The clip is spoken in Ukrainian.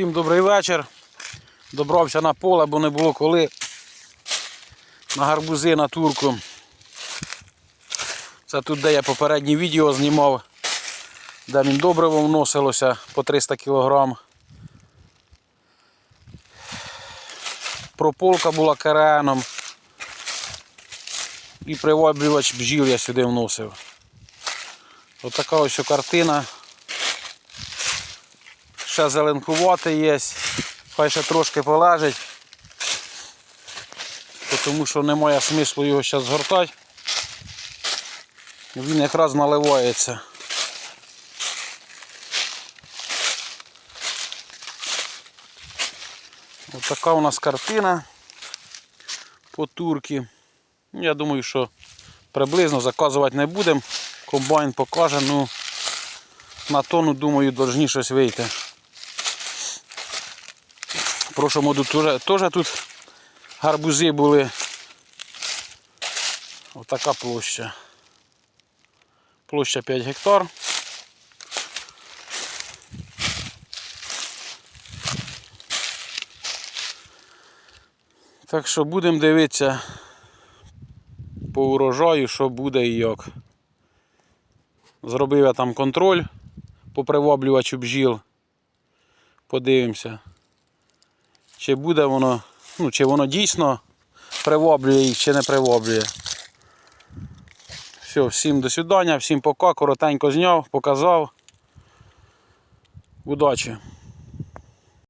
Всім добрий вечір. Добрався на поле, бо не було коли на гарбузи на турку. Це тут, де я попереднє відео знімав, де він добриво вносилося по 300 кг. Прополка була кереном. І приваблювач бджіл я сюди вносив. Отака ось картина. Ще зеленкувати є. Хай ще трошки полежить. Тому що немає смислу його зараз згортати. Він якраз наливається. Ось така у нас картина по турки. Я думаю, що приблизно заказувати не будемо. Комбайн покаже, ну на тону, думаю, должні щось вийти. Прошлому году теж, тут гарбузи були. Отака площа. Площа 5 гектар. Так що будемо дивитися по урожаю, що буде і як. Зробив я там контроль по приваблювачу бджіл. Подивимося, чи буде воно, ну, чи воно дійсно приваблює їх, чи не приваблює. Все, всім до свидання, всім пока, коротенько зняв, показав. Удачі!